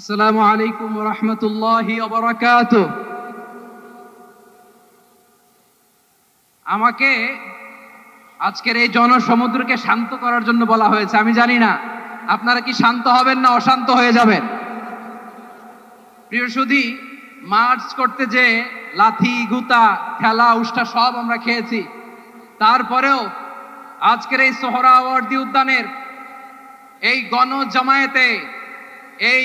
আসসালামু আলাইকুম রহমতুল্লাহি অবরাকাত আমাকে আজকের এই জনসমুদ্রকে শান্ত করার জন্য বলা হয়েছে, আমি জানি না, আপনারা কি শান্ত হবেন না অশান্ত হয়ে যাবেন? প্রিয় সুধী, মার্চ করতে যে লাথি, গুতা খেলা উষ্টা সব আমরা খেয়েছি, তারপরেও আজকের এই সোহরাওয়ার্দী উদ্যানের এই গণ জামায়াতে এই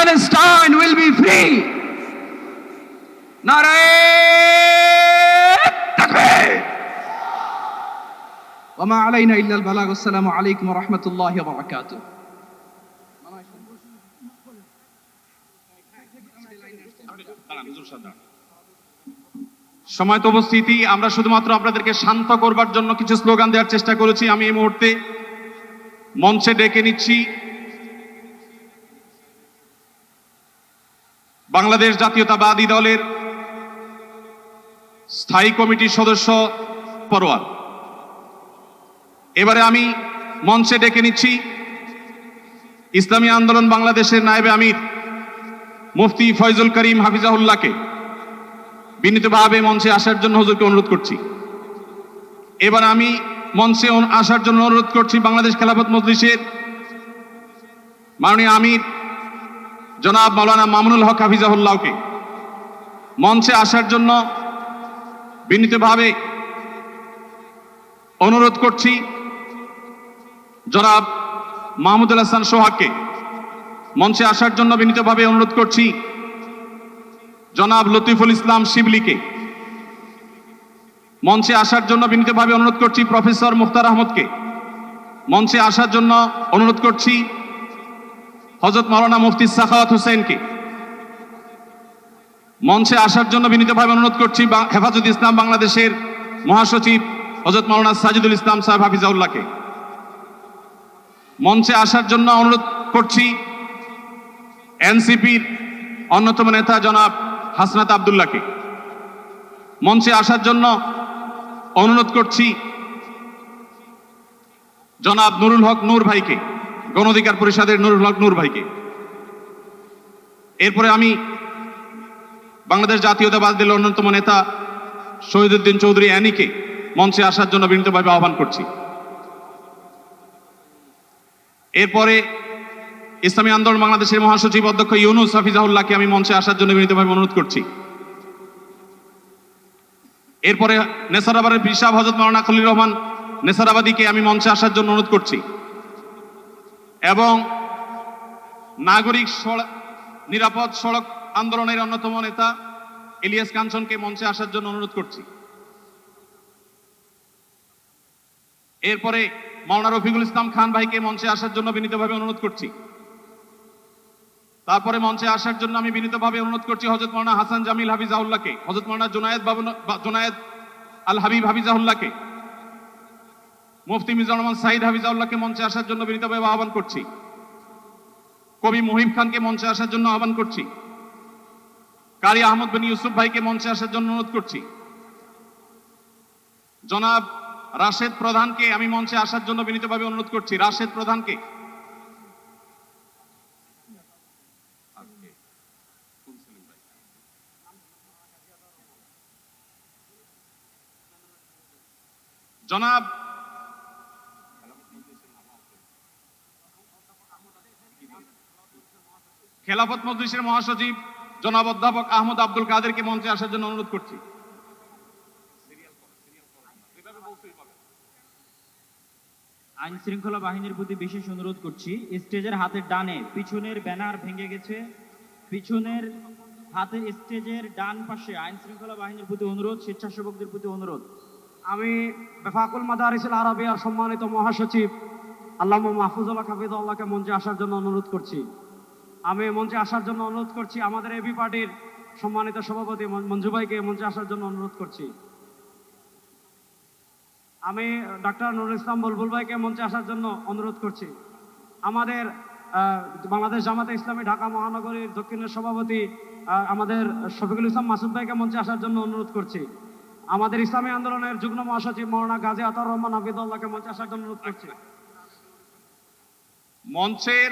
Palestine will be free. নারায়ে তাকবীর وما علينا إلا البلاغ والسلام عليكم ورحمة الله وبركاته সময় তো উপস্থিতি আমরা শুধুমাত্র আপনাদেরকে শান্ত করবার জন্য কিছু স্লোগান দেওয়ার চেষ্টা করেছি আমি এই মুহূর্তে মঞ্চে ডেকে নিচ্ছি বাংলাদেশ জাতীয়তাবাদী দলের স্থায়ী কমিটির সদস্য পরোয়ার। এবারে আমি মঞ্চে ডেকে নিচ্ছি ইসলামী আন্দোলন বাংলাদেশের নায়েবে আমির মুফতি ফয়জুল করিম হাফিজাহুল্লাহকে বিনীতভাবে মঞ্চে আসার জন্য হুজুরকে অনুরোধ করছি। এবার আমি মঞ্চে আসার জন্য অনুরোধ করছি বাংলাদেশ খেলাফত মজলিসের মাননীয় আমির জনাব মাওলানা মামুনুল হক হাফিজাহুল্লাহকে মঞ্চে আসার জন্য বিনীতভাবে অনুরোধ করছি। জনাব মাহমুদুল হাসান সোহাগকে মঞ্চে আসার জন্য বিনীতভাবে অনুরোধ করছি। জনাব লতিফুল ইসলাম শিবলিকে মঞ্চে আসার জন্য বিনীতভাবে অনুরোধ করছি। প্রফেসর মুখতার আহমদকে মঞ্চে আসার জন্য অনুরোধ করছি। হজরত মাওলানা মুফতি সাখাওয়াত হোসেনকে মঞ্চে আসার জন্য বিনীতভাবে অনুরোধ করছি হেফাজত ইসলাম বাংলাদেশের মহাসচিব হজরত মাওলানা সাজিদুল ইসলাম সাহেব হাফিজাউল্লাহকে মঞ্চে আসার জন্য অনুরোধ করছি এনসিপির অন্যতম নেতা জনাব হাসনাত আবদুল্লাহকে। মঞ্চে আসার জন্য অনুরোধ করছি জনাব নুরুল হক নূর ভাইকে। গণ অধিকার পরিষদের নুরুল হক নূর ভাইকে। এরপরে আমি বাংলাদেশ জাতীয়তাবাদ দলের অন্যতম নেতা শহীদুদ্দিন চৌধুরী অ্যানিকে মঞ্চে আসার জন্য বিনীতভাবে আহ্বান করছি। এরপরে ইসলামী আন্দোলন বাংলাদেশের মহাসচিব অধ্যক্ষ ইউনুস হাফিজাউল্লাহকে আমি মঞ্চে আসার জন্য বিনীতভাবে অনুরোধ করছি। এরপরে নেসারাবাদের পিসাব হজরত মাওলানা খলিল রহমান নেসারাবাদীকে আমি মঞ্চে আসার জন্য অনুরোধ করছি। এবং নাগরিক নিরাপদ সড়ক আন্দোলনের অন্যতম নেতা এলিয়াস কাঞ্চনকে মঞ্চে আসার জন্য অনুরোধ করছি। এরপরে মাওলানা রফিকুল ইসলাম খান ভাইকে মঞ্চে আসার জন্য বিনীতভাবে অনুরোধ করছি। তারপরে মঞ্চে আসার জন্য আমি বিনীতভাবে অনুরোধ করছি হজরত মাওলানা হাসান জামিল হাফিজাউল্লাহকে হজরত মাওলানা জোনায়েদ বাবু জোনায়েদ আল হাবিব হাফিজাউল্লাহকে মুফতি মিজানুর রহমান সাইদ হাফিজাউল্লাহকে মঞ্চে আসার জন্য বিনীতভাবে আহ্বান করছি। কবি মহিম খানকে মঞ্চে আসার জন্য আহ্বান করছি। কারি আহমদ বিন ইউসুফ ভাইকে মঞ্চে আসার জন্য অনুরোধ করছি। জনাব রাশেদ প্রধানকে আমি মঞ্চে আসার জন্য বিনীতভাবে অনুরোধ করছি। রাশেদ প্রধানকে। জনাব খেলাফত মজলিসের মহাসচিব জনাব অধ্যাপক আহমদ আব্দুল কাদেরকে মঞ্চে আসার জন্য অনুরোধ করছি। আইন শৃঙ্খলা বাহিনীর প্রতি বিশেষ অনুরোধ করছি। স্টেজের হাতের ডানে পিছনের ব্যানার ভেঙে গেছে। পিছনের হাতের স্টেজের ডান পাশে আইন শৃঙ্খলা বাহিনীর প্রতি অনুরোধ স্বেচ্ছাসেবকদের প্রতি অনুরোধ। আমি বেফাকুল মাদারিসুল আরবিয়ার সম্মানিত মহাসচিব আল্লাহ মাহফুজুল্লাহ হাফিজুল্লাহকে মঞ্চে আসার জন্য অনুরোধ করছি। আমি মঞ্চে আসার জন্য অনুরোধ করছি, আমাদের এবি পার্টির সম্মানিত সভাপতি মঞ্জু ভাইকে মঞ্চে আসার জন্য অনুরোধ করছি। আমি ডাক্তার নুরুল ইসলাম বুলবুল ভাইকে মঞ্চে আসার জন্য অনুরোধ করছি। আমাদের বাংলাদেশ জামাতে ইসলামী ঢাকা মহানগরীর দক্ষিণের সভাপতি আমাদের শফিকুল ইসলাম মাসুদ ভাইকে মঞ্চে আসার জন্য অনুরোধ করছি। আমাদের ইসলামী আন্দোলনের যুগ্ম মহাসচিব মৌলানা গাজী আতার রহমান হাফিদুল্লাহকে মঞ্চে আসার জন্য অনুরোধ করছি। মঞ্চের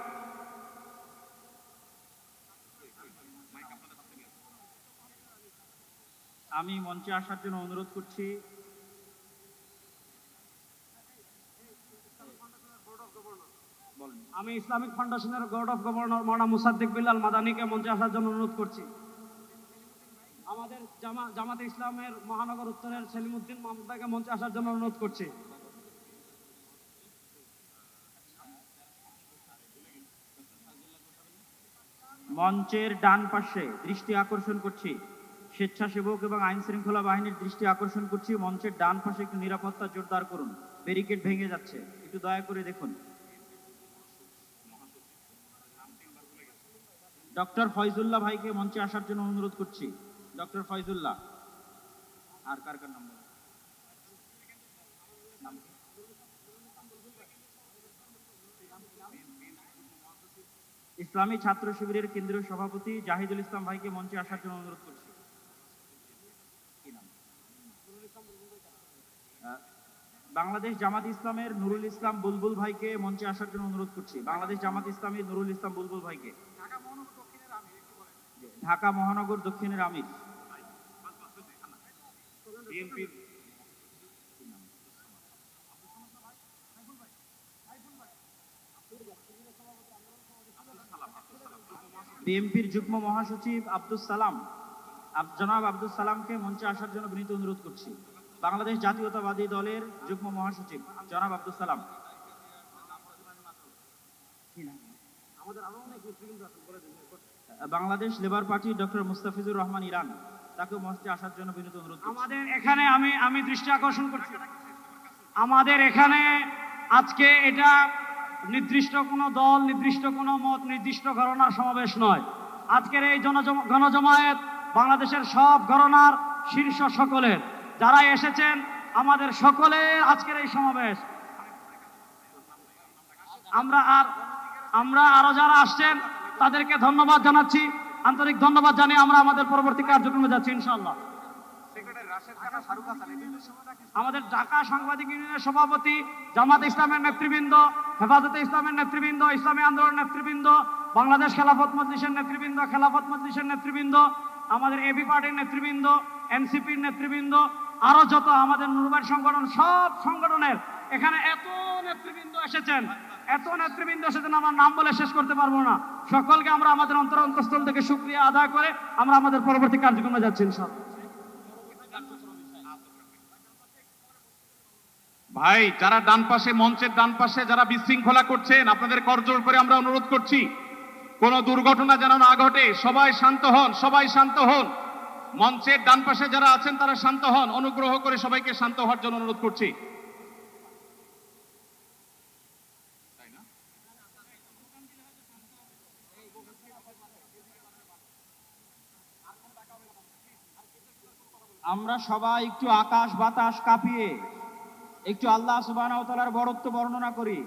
আমি মঞ্চে আসার জন্য অনুরোধ করছি। আমি ইসলামিক ফাউন্ডেশনের board of governor Maulana Musaddiq Billal মাদানিকে মঞ্চে আসার জন্য অনুরোধ করছি। আমাদের জামা, জামাতে ইসলামের মহানগর উত্তরের সেলিমউদ্দিন মাহমুদ ভাইকে মঞ্চে আসার জন্য অনুরোধ করছি। মঞ্চের ডান পাশে দৃষ্টি আকর্ষণ করছি। স্বেচ্ছাসেবক এবং আইন শৃঙ্খলা বাহিনীর দৃষ্টি আকর্ষণ করছি, মঞ্চের ডান পাশে একটু নিরাপত্তা জোরদার করুন। ব্যারিকেড ভেঙে যাচ্ছে। একটু দয়া করে দেখুন। ডক্টর ফয়জুল্লাহ ভাইকে মঞ্চে আসার জন্য অনুরোধ করছি। ডক্টর ফয়জুল্লাহ। আর কার কার নাম? ইসলামী ছাত্র শিবিরের কেন্দ্রীয় সভাপতি জাহিদুল ইসলাম ভাইকে মঞ্চে আসার জন্য অনুরোধ করছি কি নাম? আহ, বাংলাদেশ জামাত ইসলামের নুরুল ইসলাম বুলবুল ভাইকে মঞ্চে আসার জন্য অনুরোধ করছি। বাংলাদেশ জামাত ইসলামী নুরুল ইসলাম বুলবুল ভাইকে। ঢাকা মহানগর দক্ষিণের আমির বিএনপির যুগ্ম মহাসচিব আব্দুল সালাম। আব- জনাব আব্দুল সালামকে মঞ্চে আসার জন্য বিনীত অনুরোধ করছি। বাংলাদেশ জাতীয়তাবাদী দলের যুগ্ম মহাসচিব জনাব Abdul Salam. Bangladesh labour party doctor Mustafizur Rahman Iran তাকে মঞ্চে আসার জন্য বিনীত অনুরোধ আমাদের এখানে আমি আমি দৃষ্টি আকর্ষণ করছি। আমাদের এখানে আজকে এটা নির্দিষ্ট কোনো দল নির্দিষ্ট কোনো মত নির্দিষ্ট ঘটনার সমাবেশ নয়। আজকের এই গণজমায়েত বাংলাদেশের সব ঘটনার শীর্ষ সকলের যারা এসেছেন, আমাদের সকলের আজকের এই সমাবেশ। আমরা আর, আমরা আরও যারা আসছেন, তাদেরকে ধন্যবাদ জানাচ্ছি। আন্তরিক ধন্যবাদ জানিয়ে আমরা আমাদের পরবর্তী কার্যক্রমে যাচ্ছি, ইনশাআল্লাহ। আমাদের ঢাকা সাংবাদিক ইউনিয়নের সভাপতি, জামাত ইসলামের নেতৃবৃন্দ, হেফাজতে ইসলামের নেতৃবৃন্দ, ইসলামী আন্দোলন নেতৃবৃন্দ, বাংলাদেশ খেলাফত মজলিসের নেতৃবৃন্দ, খেলাফত মজলিসের নেতৃবৃন্দ, আমাদের এবি পার্টির নেতৃবৃন্দ এনসিপির নেতৃবৃন্দ আরও যত আমাদের নুরবাই সংগঠন, সব সংগঠনের এখানে এত নেতৃবৃন্দ এসেছেন। এত নেতৃবৃন্দ এসেছেন, আমরা নাম বলে শেষ করতে পারব না। সকলকে আমরা আমাদের অন্তর অন্তঃস্থল থেকে শুক্রিয়া আদায় করে আমরা আমাদের পরবর্তী কার্যক্রমে যাচ্ছি, ইনশাআল্লাহ। ভাই, যারা ডান পাশে, মঞ্চের ডান পাশে যারা বিশৃঙ্খলা করছেন, আপনাদের করজোর করে আমরা অনুরোধ করছি। কোনো দুর্ঘটনা যেন না ঘটে, সবাই শান্ত হন, সবাই শান্ত হন। মঞ্চের ডান পাশে যারা আছেন, তারা শান্ত হন। অনুগ্রহ করে সবাইকে শান্ত হওয়ার জন্য অনুরোধ করছি। আমরা সবাই একটু আকাশ বাতাস কাঁপিয়ে একটু আল্লাহ তাআলার বড়ত্ব বর্ণনা করি।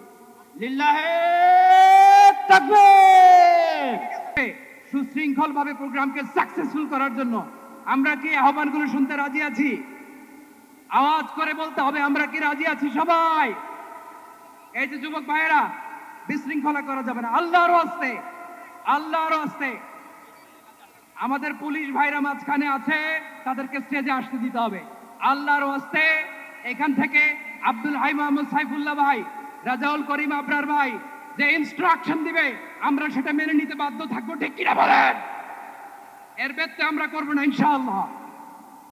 সুশৃঙ্খল ভাবে প্রোগ্রামকে সাকসেসফুল করার জন্য আমরা কি আহ্বানগুলো শুনতে রাজি আছি? আওয়াজ করে বলতে হবে, আমরা কি রাজি আছি সবাই? এই যে যুবক ভাইয়েরা, বিশৃঙ্খলা করা যাবে না। আল্লাহর হস্তে আল্লাহর হস্তে আমাদের পুলিশ ভাইরা মাঝখানে আছে, তাদেরকে স্টেজে আসতে দিতে হবে। আল্লাহর হস্তে এখান থেকে আব্দুল হাই মোহাম্মদ সাইফুল্লাহ ভাই, রাজাউল করিম আবরার ভাই, যে ইনস্ট্রাকশন দিবে, আমরা সেটা মেনে নিতে বাধ্য থাকব, ঠিক কিনা বলেন? এর ব্যত্যয় আমরা করব না ইনশাআল্লাহ।